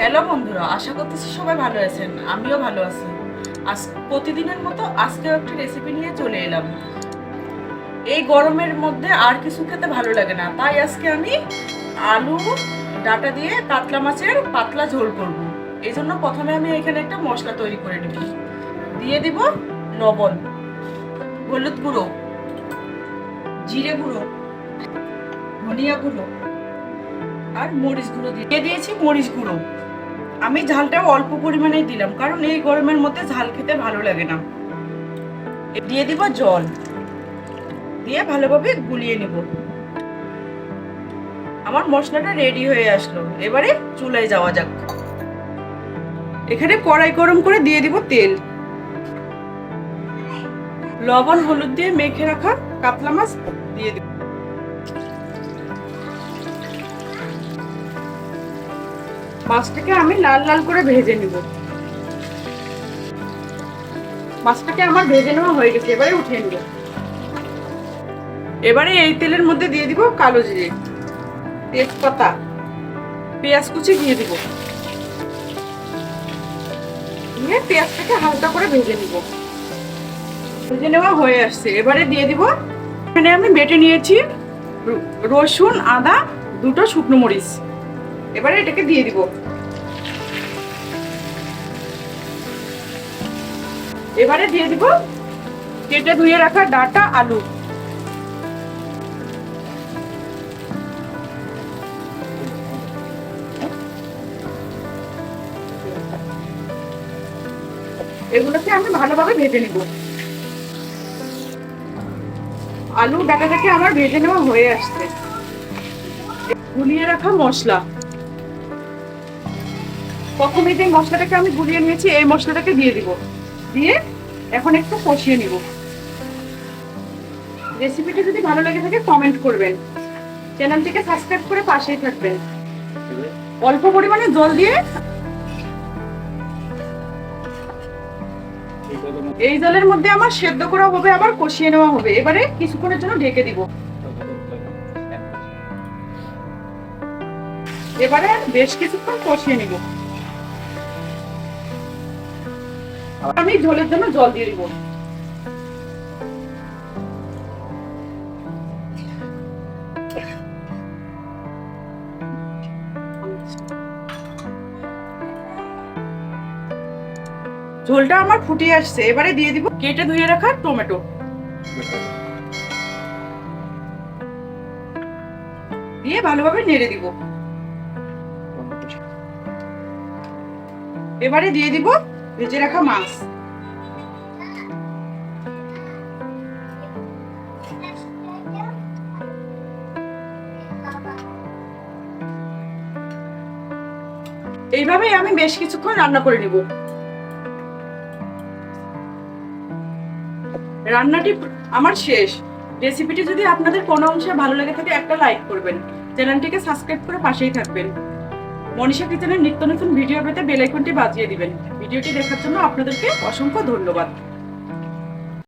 Hello বন্ধুরা, আশা করতেছি সবাই ভালো আছেন, আমিও ভালো আছি। আজ প্রতিদিনের মতো আজকেও একটা রেসিপি নিয়ে চলে এলাম। এই গরমের মধ্যে আর কিছু খেতে ভালো লাগে না, তাই আজকে আমি আলু, ডাটা দিয়ে কাতলা মাছের পাতলা ঝোল করব। এই জন্য প্রথমে আমি এখানে একটা মশলা তৈরি করে নেব। দিয়ে দিব লবণ, হলুদ গুঁড়ো, জিরে গুঁড়ো, ধনিয়া গুঁড়ো আর মরিচ গুঁড়ো দিয়ে। দিয়ে দিয়েছি মরিচ গুঁড়ো। আমি ঝালটাও অল্প পরিমাণেই দিলাম, কারণ এই গরমের মধ্যে ঝাল খেতে ভালো লাগে না। দিয়ে দিব জল। দিয়ে ভালোভাবে গুলিয়ে নেব। আমার মশলাটা রেডি হয়ে আসলো। এবারে চুলায় যাওয়া যাক। এখানে কড়াই গরম করে দিয়ে দিব তেল। লবণ, হলুদ দিয়ে মেখে রাখা কাতলা মাছ দিয়ে দিব। মাছটাকে আমি লাল লাল করে ভেজে নিব। মাছটাকে আমার ভেজে নেওয়া হয়ে গেছে, এবারে উঠিয়ে নিব। এবারে এই তেলের মধ্যে দিয়ে দিব কালো জিরে, তেজপাতা, পেঁয়াজ কুচি দিয়ে দিব। দিয়ে পেঁয়াজটাকে হালকা করে ভেজে নিব। ভেজে নেওয়া হয়ে আসছে, এবারে দিয়ে দিব। এখানে আমি বেটে নিয়েছি রসুন, আদা, দুটো শুকনো মরিচ। এবারে এটাকে দিয়ে দিব। এবারে দিয়ে দিব কেটে ধুয়ে রাখা ডাটা আলু। এগুলোকে আমি ভালোভাবে ভেজে নিব। আলু ডাটাটাকে আমার ভেজে নেওয়া হয়ে আসছে। গুলিয়ে রাখা মশলা। প্রথমে যে মশলাটাকে আমি গুলিয়ে নিয়েছি, এই মশলাটাকে দিয়ে দিব। দিয়ে এখন একটু কষিয়ে নিব। রেসিপিটি যদি ভালো লেগে থাকে কমেন্ট করবেন। চ্যানেলটিকে সাবস্ক্রাইব করে পাশেই থাকবেন। অল্প পরিমাণে জল দিয়ে এই জলের মধ্যে আমার সেদ্ধ করা হবে, আবার কষিয়ে নেওয়া হবে। এবারে কিছুক্ষণের জন্য ঢেকে দিব। এবারে বেশ কিছুক্ষণ কষিয়ে নিব। আমি ঝোলের জন্য জল দিয়ে দিব। ঝোলটা আমার ফুটিয়ে আসছে, এবারে দিয়ে দিব কেটে ধুয়ে রাখা টমেটো। দিয়ে ভালোভাবে নেড়ে দিব। এবারে দিয়ে দিব ভেজে রাখা মাছ। এইভাবেই আমি বেশ কিছুক্ষণ রান্না করে নিব। রান্নাটি আমার শেষ। রেসিপিটি যদি আপনাদের কোনো অংশে ভালো লেগে থাকে, একটা লাইক করবেন। চ্যানেলটিকে সাবস্ক্রাইব করে পাশেই থাকবেন। মনীষা কিচেনের নিত্য নতুন ভিডিও পেতে বেলাইকনটি বাজিয়ে দিবেন। ভিডিওটি দেখার জন্য আপনাদেরকে অসংখ্য ধন্যবাদ।